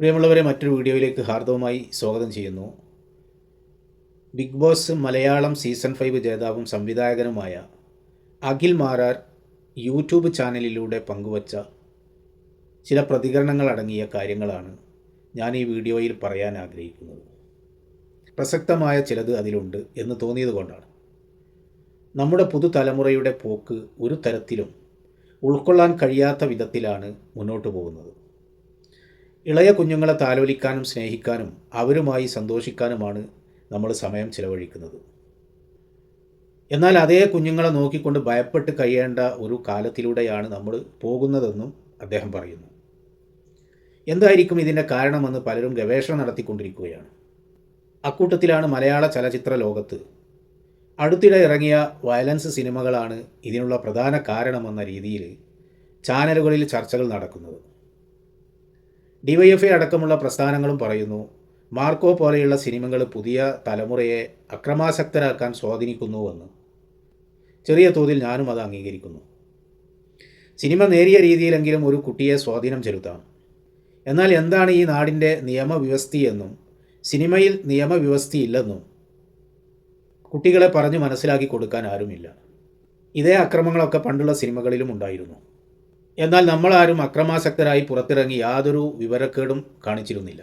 പ്രിയമുള്ളവരെ മറ്റൊരു വീഡിയോയിലേക്ക് ഹാർദവമായി സ്വാഗതം ചെയ്യുന്നു. Bigg Boss Malayalam season five ജേതാവും സംവിധായകനുമായ അഖിൽ മാരാർ യൂട്യൂബ് ചാനലിലൂടെ പങ്കുവച്ച ചില പ്രതികരണങ്ങൾ അടങ്ങിയ കാര്യങ്ങളാണ് ഞാൻ ഈ വീഡിയോയിൽ പറയാൻ ആഗ്രഹിക്കുന്നത്. പ്രസക്തമായ ചിലത് അതിലുണ്ട് എന്ന് തോന്നിയത് കൊണ്ടാണ്. നമ്മുടെ പുതുതലമുറയുടെ പോക്ക് ഒരു തരത്തിലും ഉൾക്കൊള്ളാൻ കഴിയാത്ത വിധത്തിലാണ് മുന്നോട്ട് പോകുന്നത്. ഇളയ കുഞ്ഞുങ്ങളെ താലോലിക്കാനും സ്നേഹിക്കാനും അവരുമായി സന്തോഷിക്കാനുമാണ് നമ്മൾ സമയം ചിലവഴിക്കുന്നത്. എന്നാൽ അതേ കുഞ്ഞുങ്ങളെ നോക്കിക്കൊണ്ട് ഭയപ്പെട്ട് കഴിയേണ്ട ഒരു കാലത്തിലൂടെയാണ് നമ്മൾ പോകുന്നതെന്നും അദ്ദേഹം പറയുന്നു. എന്തായിരിക്കും ഇതിന്റെ കാരണമെന്ന് പലരും ഗവേഷണം നടത്തിക്കൊണ്ടിരിക്കുകയാണ്. അക്കൂട്ടത്തിലാണ് മലയാള ചലച്ചിത്ര ലോകത്ത് അടുത്തിടെ ഇറങ്ങിയ വയലൻസ് സിനിമകളാണ് ഇതിനുള്ള പ്രധാന കാരണമെന്ന രീതിയിൽ ചാനലുകളിൽ ചർച്ചകൾ നടക്കുന്നത്. ഡിവൈഎഫ്ഐ അടക്കമുള്ള പ്രസ്ഥാനങ്ങളും പറയുന്നു മാർക്കോ പോലെയുള്ള സിനിമകൾ പുതിയ തലമുറയെ അക്രമാസക്തരാക്കാൻ സ്വാധീനിക്കുന്നുവെന്ന്. ചെറിയ തോതിൽ ഞാനും അത് അംഗീകരിക്കുന്നു. സിനിമ നേരിയ രീതിയിലെങ്കിലും ഒരു കുട്ടിയെ സ്വാധീനം ചെലുത്താം. എന്നാൽ എന്താണ് ഈ നാടിന്റെ നിയമവ്യവസ്ഥയെന്നും സിനിമയിൽ നിയമവ്യവസ്ഥയില്ലെന്നും കുട്ടികളെ പറഞ്ഞു മനസ്സിലാക്കി കൊടുക്കാൻ ആരുമില്ല. ഇതേ അക്രമങ്ങളൊക്കെ പണ്ടുള്ള സിനിമകളിലും ഉണ്ടായിരുന്നു. എന്നാൽ നമ്മളാരും അക്രമാസക്തരായി പുറത്തിറങ്ങി യാതൊരു വിവരക്കേടും കാണിച്ചിരുന്നില്ല.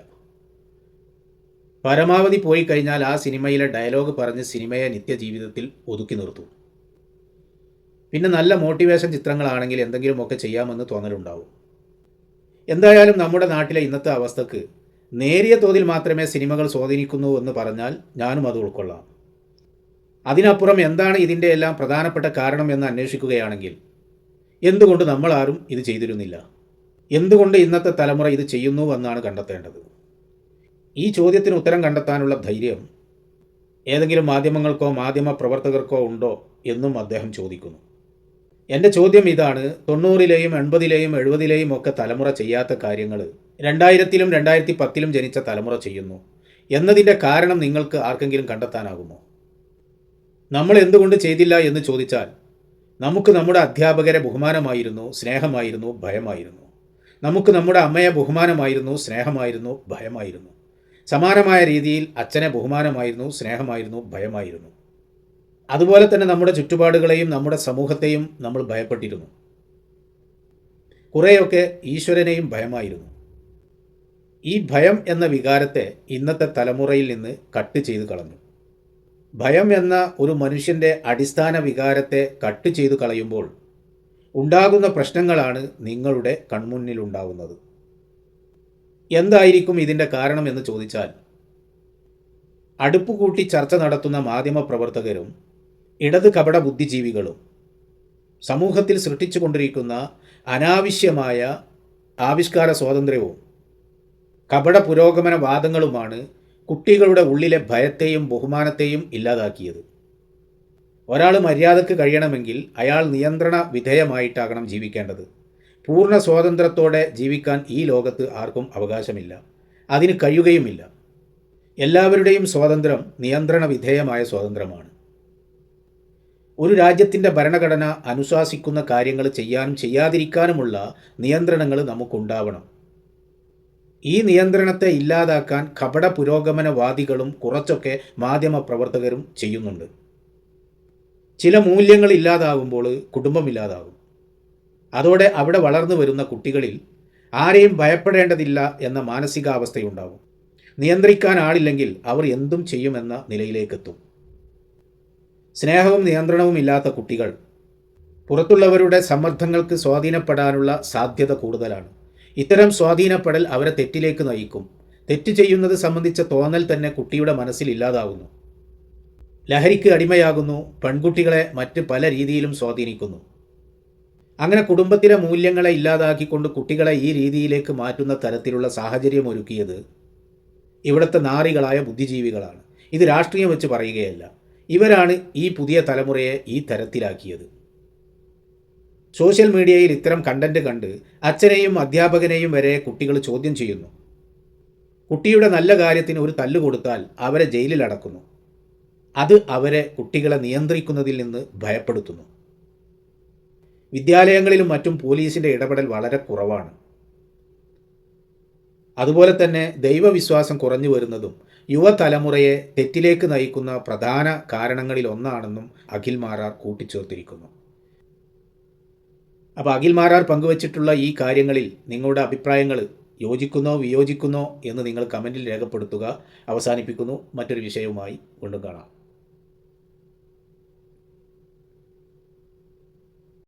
പരമാവധി പോയി കഴിഞ്ഞാൽ ആ സിനിമയിലെ ഡയലോഗ് പറഞ്ഞ് സിനിമയെ നിത്യജീവിതത്തിൽ ഒതുക്കി നിർത്തും. പിന്നെ നല്ല മോട്ടിവേഷൻ ചിത്രങ്ങളാണെങ്കിൽ എന്തെങ്കിലുമൊക്കെ ചെയ്യാമെന്ന് തോന്നലുണ്ടാവും. എന്തായാലും നമ്മുടെ നാട്ടിലെ ഇന്നത്തെ അവസ്ഥക്ക് നേരിയ തോതിൽ മാത്രമേ സിനിമകൾ സ്വാധീനിക്കുന്നു എന്ന് പറഞ്ഞാൽ ഞാനും അത് ഉൾക്കൊള്ളാം. അതിനപ്പുറം എന്താണ് ഇതിന്റെ എല്ലാം പ്രധാനപ്പെട്ട കാരണം എന്ന് അന്വേഷിക്കുകയാണെങ്കിൽ എന്തുകൊണ്ട് നമ്മളാരും ഇത് ചെയ്തിരുന്നില്ല? എന്തുകൊണ്ട് ഇന്നത്തെ തലമുറ ഇത് ചെയ്യുന്നു എന്നാണ് കണ്ടെത്തേണ്ടത്? ഈ ചോദ്യത്തിന് ഉത്തരം കണ്ടെത്താനുള്ള ധൈര്യം ഏതെങ്കിലും മാധ്യമങ്ങൾക്കോ മാധ്യമ പ്രവർത്തകർക്കോ ഉണ്ടോ എന്നും അദ്ദേഹം ചോദിക്കുന്നു. എന്റെ ചോദ്യം ഇതാണ് തൊണ്ണൂറിലെയും എൺപതിലെയും എഴുപതിലെയും ഒക്കെ തലമുറ ചെയ്യാത്ത കാര്യങ്ങൾ രണ്ടായിരത്തിലും രണ്ടായിരത്തി പത്തിലും ജനിച്ച തലമുറ ചെയ്യുന്നു എന്നതിന്റെ കാരണം നിങ്ങൾക്ക് ആർക്കെങ്കിലും കണ്ടെത്താനാകുമോ? നമ്മൾ എന്തുകൊണ്ട് ചെയ്തില്ല എന്ന് ചോദിച്ചാൽ നമുക്ക് നമ്മുടെ അധ്യാപകരെ ബഹുമാനമായിരുന്നു സ്നേഹമായിരുന്നു ഭയമായിരുന്നു. നമുക്ക് നമ്മുടെ അമ്മയെ ബഹുമാനമായിരുന്നു സ്നേഹമായിരുന്നു ഭയമായിരുന്നു. സമാനമായ രീതിയിൽ അച്ഛനെ ബഹുമാനമായിരുന്നു സ്നേഹമായിരുന്നു ഭയമായിരുന്നു. അതുപോലെ തന്നെ നമ്മുടെ ചുറ്റുപാടുകളെയും നമ്മുടെ സമൂഹത്തെയും നമ്മൾ ഭയപ്പെട്ടിരുന്നു. കുറേയൊക്കെ ഈശ്വരനെയും ഭയമായിരുന്നു. ഈ ഭയം എന്ന വികാരത്തെ ഇന്നത്തെ തലമുറയിൽ നിന്ന് കട്ട് ചെയ്ത് കളഞ്ഞു. ഭയം എന്ന ഒരു മനുഷ്യന്റെ അടിസ്ഥാന വികാരത്തെ കട്ട് ചെയ്തു കളയുമ്പോൾ ഉണ്ടാകുന്ന പ്രശ്നങ്ങളാണ് നിങ്ങളുടെ കൺമുന്നിലുണ്ടാകുന്നത് എന്തായിരിക്കും ഇതിന്റെ കാരണം എന്ന് ചോദിച്ചാൽ അടുപ്പുകൂട്ടി ചർച്ച നടത്തുന്ന മാധ്യമപ്രവർത്തകരും ഇടത് കപട ബുദ്ധിജീവികളും സമൂഹത്തിൽ സൃഷ്ടിച്ചുകൊണ്ടിരിക്കുന്ന അനാവശ്യമായ ആവിഷ്കാര സ്വാതന്ത്ര്യവും കപട പുരോഗമന വാദങ്ങളുമാണ് കുട്ടികളുടെ ഉള്ളിലെ ഭയത്തെയും ബഹുമാനത്തെയും ഇല്ലാതാക്കിയത്. ഒരാൾ മര്യാദയ്ക്ക് കഴിയണമെങ്കിൽ അയാൾ നിയന്ത്രണ വിധേയമായിട്ടാകണം ജീവിക്കേണ്ടത്. പൂർണ സ്വാതന്ത്ര്യത്തോടെ ജീവിക്കാൻ ഈ ലോകത്ത് ആർക്കും അവകാശമില്ല. അതിന് കഴിയുകയുമില്ല. എല്ലാവരുടെയും സ്വാതന്ത്ര്യം നിയന്ത്രണ വിധേയമായ സ്വാതന്ത്ര്യമാണ്. ഒരു രാജ്യത്തിന്റെ ഭരണഘടന അനുശാസിക്കുന്ന കാര്യങ്ങൾ ചെയ്യാനും ചെയ്യാതിരിക്കാനുമുള്ള നിയന്ത്രണങ്ങൾ നമുക്കുണ്ടാവണം. ഈ നിയന്ത്രണത്തെ ഇല്ലാതാക്കാൻ കപട പുരോഗമനവാദികളും കുറച്ചൊക്കെ മാധ്യമപ്രവർത്തകരും ചെയ്യുന്നുണ്ട്. ചില മൂല്യങ്ങൾ ഇല്ലാതാകുമ്പോൾ കുടുംബം ഇല്ലാതാകും. അതോടെ അവിടെ വളർന്നു വരുന്ന കുട്ടികളിൽ ആരെയും ഭയപ്പെടേണ്ടതില്ല എന്ന മാനസികാവസ്ഥയുണ്ടാവും. നിയന്ത്രിക്കാൻ ആളില്ലെങ്കിൽ അവർ എന്തും ചെയ്യുമെന്ന നിലയിലേക്കെത്തും. സ്നേഹവും നിയന്ത്രണവും ഇല്ലാത്ത കുട്ടികൾ പുറത്തുള്ളവരുടെ സമ്മർദ്ദങ്ങൾക്ക് സ്വാധീനപ്പെടാനുള്ള സാധ്യത കൂടുതലാണ്. ഇത്തരം സ്വാധീനപ്പെടൽ അവരെ തെറ്റിലേക്ക് നയിക്കും. തെറ്റ് ചെയ്യുന്നത് സംബന്ധിച്ച തോന്നൽ തന്നെ കുട്ടിയുടെ മനസ്സിൽ ഇല്ലാതാകുന്നു. ലഹരിക്ക് അടിമയാകുന്നു പെൺകുട്ടികളെ മറ്റ് പല രീതിയിലും സ്വാധീനിക്കുന്നു. അങ്ങനെ കുടുംബത്തിലെ മൂല്യങ്ങളെ ഇല്ലാതാക്കിക്കൊണ്ട് കുട്ടികളെ ഈ രീതിയിലേക്ക് മാറ്റുന്ന തരത്തിലുള്ള സാഹചര്യം ഒരുക്കിയത് ഇവിടുത്തെ നാറികളായ ബുദ്ധിജീവികളാണ്. ഇത് രാഷ്ട്രീയം വെച്ച് പറയുകയല്ല. ഇവരാണ് ഈ പുതിയ തലമുറയെ ഈ തരത്തിലാക്കിയത്. സോഷ്യൽ മീഡിയയിൽ ഇത്തരം കണ്ടന്റ് കണ്ട് അച്ഛനെയും അധ്യാപകനെയും വരെ കുട്ടികൾ ചോദ്യം ചെയ്യുന്നു. കുട്ടിയുടെ നല്ല കാര്യത്തിന് ഒരു തല്ല് കൊടുത്താൽ അവരെ ജയിലിൽ അടക്കുന്നു. അത് അവരെ കുട്ടികളെ നിയന്ത്രിക്കുന്നതിൽ നിന്ന് ഭയപ്പെടുത്തുന്നു. വിദ്യാലയങ്ങളിലും മറ്റും പോലീസിന്റെ ഇടപെടൽ വളരെ കുറവാണ്. അതുപോലെ തന്നെ ദൈവവിശ്വാസം കുറഞ്ഞു വരുന്നതും യുവതലമുറയെ തെറ്റിലേക്ക് നയിക്കുന്ന പ്രധാന കാരണങ്ങളിൽ ഒന്നാണെന്നും അഖിൽ മാരാർ കൂട്ടിച്ചേർത്തിരിക്കുന്നു. അപ്പോൾ അഖിൽ മാരാർ പങ്കുവച്ചിട്ടുള്ള ഈ കാര്യങ്ങളിൽ നിങ്ങളുടെ അഭിപ്രായങ്ങൾ യോജിക്കുന്നോ വിയോജിക്കുന്നോ എന്ന് നിങ്ങൾ കമന്റിൽ രേഖപ്പെടുത്തുക. അവസാനിപ്പിക്കുന്നു. മറ്റൊരു വിഷയവുമായി വീണ്ടും കാണാം.